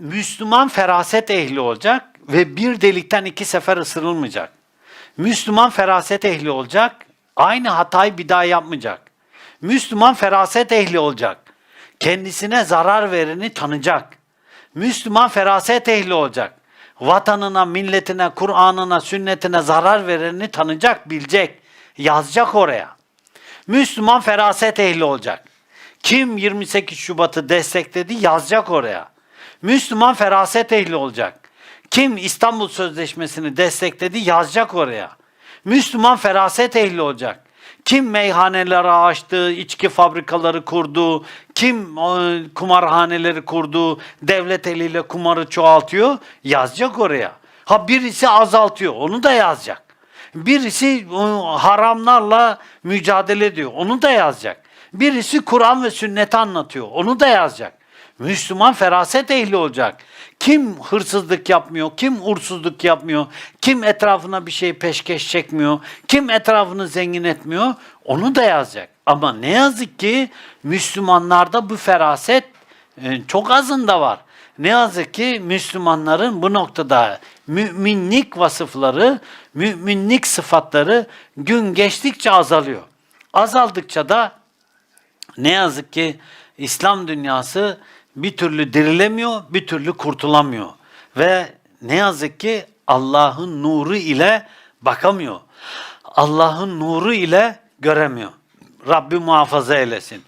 Müslüman feraset ehli olacak ve bir delikten iki sefer ısırılmayacak. Müslüman feraset ehli olacak, aynı hatayı bir daha yapmayacak. Müslüman feraset ehli olacak, kendisine zarar vereni tanıyacak. Müslüman feraset ehli olacak, vatanına, milletine, Kur'an'ına, sünnetine zarar vereni tanıyacak, bilecek, yazacak oraya. Müslüman feraset ehli olacak. Kim 28 Şubat'ı destekledi yazacak oraya. Müslüman feraset ehli olacak. Kim İstanbul Sözleşmesi'ni destekledi yazacak oraya. Müslüman feraset ehli olacak. Kim meyhaneleri açtı, içki fabrikaları kurdu, kim e, kumarhaneleri kurdu, devlet eliyle kumarı çoğaltıyor yazacak oraya. Ha birisi azaltıyor onu da yazacak. Birisi e, haramlarla mücadele ediyor. Onu da yazacak. Birisi Kur'an ve sünneti anlatıyor. Onu da yazacak. Müslüman feraset ehli olacak. Kim hırsızlık yapmıyor, kim uğursuzluk yapmıyor, kim etrafına bir şey peşkeş çekmiyor, kim etrafını zengin etmiyor, onu da yazacak. Ama ne yazık ki Müslümanlarda bu feraset e, çok azında var. Ne yazık ki Müslümanların bu noktada müminlik vasıfları, müminlik sıfatları gün geçtikçe azalıyor. Azaldıkça da ne yazık ki İslam dünyası bir türlü dirilemiyor, bir türlü kurtulamıyor. Ve ne yazık ki Allah'ın nuru ile bakamıyor. Allah'ın nuru ile göremiyor. Rabbi muhafaza eylesin.